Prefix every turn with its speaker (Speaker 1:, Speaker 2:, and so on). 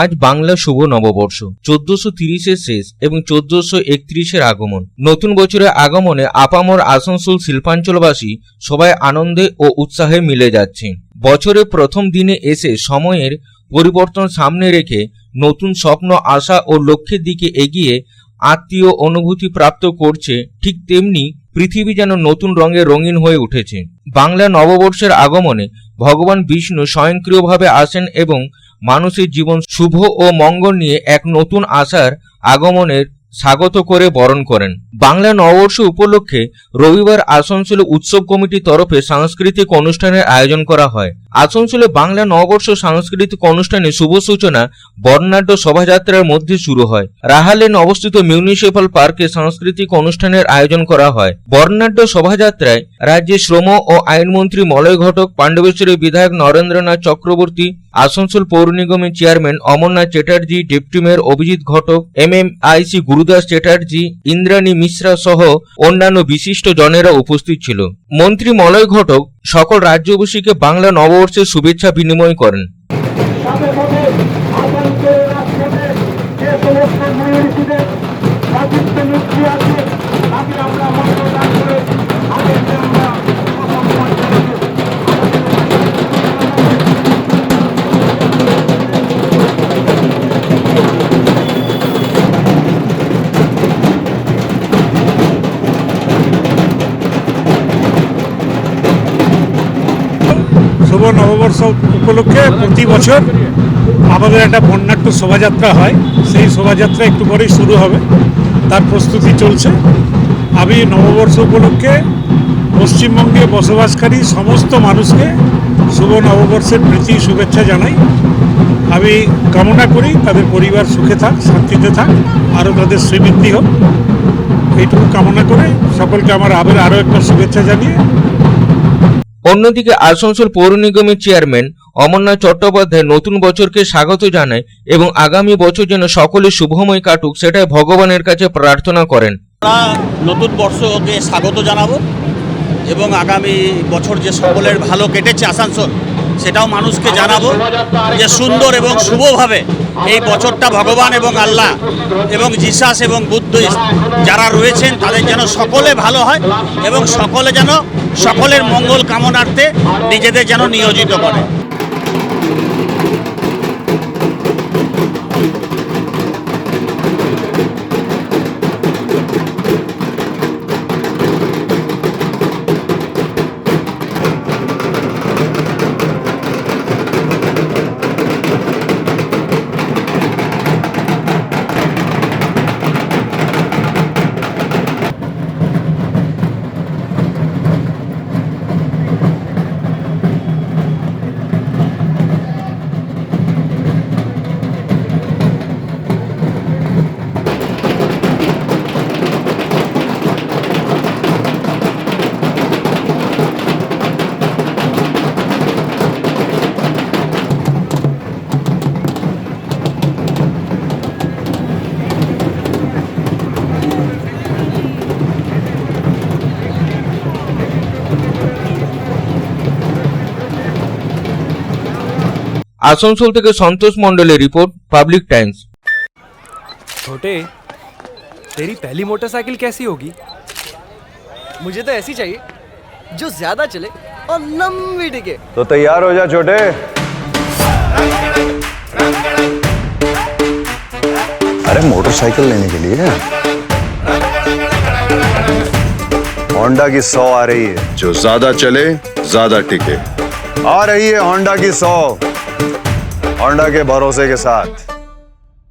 Speaker 1: আজ বাংলা শুভ নববর্ষ। চোদ্দশো তিরিশের শেষ এবং চোদ্দশো একত্রিশের আগমন। নতুন বছরের আগমনে আপামর আসানসোল শিল্পাঞ্চলবাসী সবাই আনন্দে ও উৎসাহে মিলে যাচ্ছে বছরের প্রথম দিনে এসে সময়ের পরিবর্তন সামনে রেখে নতুন স্বপ্ন, আশা ও লক্ষ্যের দিকে এগিয়ে আত্মীয় অনুভূতি প্রাপ্ত করছে, ঠিক তেমনি পৃথিবী যেন নতুন রঙে রঙিন হয়ে উঠেছে। বাংলা নববর্ষের আগমনে ভগবান বিষ্ণু স্বয়ংক্রিয়ভাবে আসেন এবং মানুষের জীবন শুভ ও মঙ্গল নিয়ে এক নতুন আশার আগমনের স্বাগত করে বরণ করেন। বাংলা নববর্ষ উপলক্ষে রবিবার আসানসোলে উৎসব কমিটির তরফে সাংস্কৃতিক অনুষ্ঠানের আয়োজন করা হয়। আসানসোলে বাংলা নববর্ষ সাংস্কৃতিক অনুষ্ঠানে শুভ সূচনা, বর্ণাঢ্য শোভাযাত্রার মধ্যে শুরু হয়। রাহালেন অবস্থিত মিউনিসিপাল পার্কে সাংস্কৃতিক অনুষ্ঠানের আয়োজন করা হয়। বর্ণাঢ্য শোভাযাত্রায় রাজ্যের শ্রম ও আইনমন্ত্রী মলয় ঘটক পাণ্ডবেশ্বরের বিধায়ক নরেন্দ্রনাথ চক্রবর্তী, আসানসোল পৌর নিগমের chairman Amarnath Chatterjee, deputy mayor Abhijit Ghatak M M IC Gurudas Chatterjee, Indrani Mishra সহ অন্যান্য বিশিষ্ট জনেরা উপস্থিত ছিল। মন্ত্রী মলয় ঘটক সকল রাজ্যবাসীকে বাংলা নববর্ষের শুভেচ্ছা বিনিময় করেন।
Speaker 2: শুভ নববর্ষ উপলক্ষে প্রতি বছর আমাদের একটা বন্যাট্য শোভাযাত্রা হয়। সেই শোভাযাত্রা একটু পরেই শুরু হবে। তার প্রস্তুতি চলছে। আমি নববর্ষ উপলক্ষে পশ্চিমবঙ্গে বসবাসকারী সমস্ত মানুষকে শুভ নববর্ষের প্রীতি, শুভেচ্ছা জানাই। আমি কামনা করি তাদের পরিবার সুখে থাক, শান্তিতে থাক, আরও তাদের শ্রীবৃদ্ধি হোক। এইটুকু কামনা করে সকলকে আমার আবার আরও একটা শুভেচ্ছা জানিয়ে
Speaker 1: অন্যদিকে আসানসোল পৌর নিগমের চেয়ারম্যান অমরনাথ চট্টোপাধ্যায় নতুন বছরকে স্বাগত জানায় এবং আগামী বছর যেন সকলে শুভময় কাটুক, সেটাই ভগবানের কাছে প্রার্থনা করেন।
Speaker 3: নতুন বর্ষকে স্বাগত জানাব এবং আগামী বছর যে সকলের ভালো কেটেছে আসানসোল, সেটাও মানুষকে জানাব যে সুন্দর এবং শুভভাবে এই বছরটা ভগবান এবং আল্লাহ এবং জিসাস এবং বুদ্ধ যারা রয়েছেন তাদের যেন সকলে ভালো হয় এবং সকলে যেন সকলের মঙ্গল কামনার্থে নিজেদের যেন নিয়োজিত করে।
Speaker 1: আসানসোল থেকে সন্তোষ মণ্ডলের রিপোর্ট পাবলিক টাইমস
Speaker 4: छोटे तेरी पहली मोटरसाइकिल कैसी होगी
Speaker 5: मुझे तो ऐसी चाहिए जो ज्यादा चले और लंबी टिके
Speaker 6: तो तैयार हो जा छोटे अरे मोटरसाइकिल लेने के लिए होंडा की सौ आ रही है
Speaker 7: जो ज्यादा चले ज्यादा टिके
Speaker 6: आ रही है होंडा की सौ होंडा के भरोसे के साथ।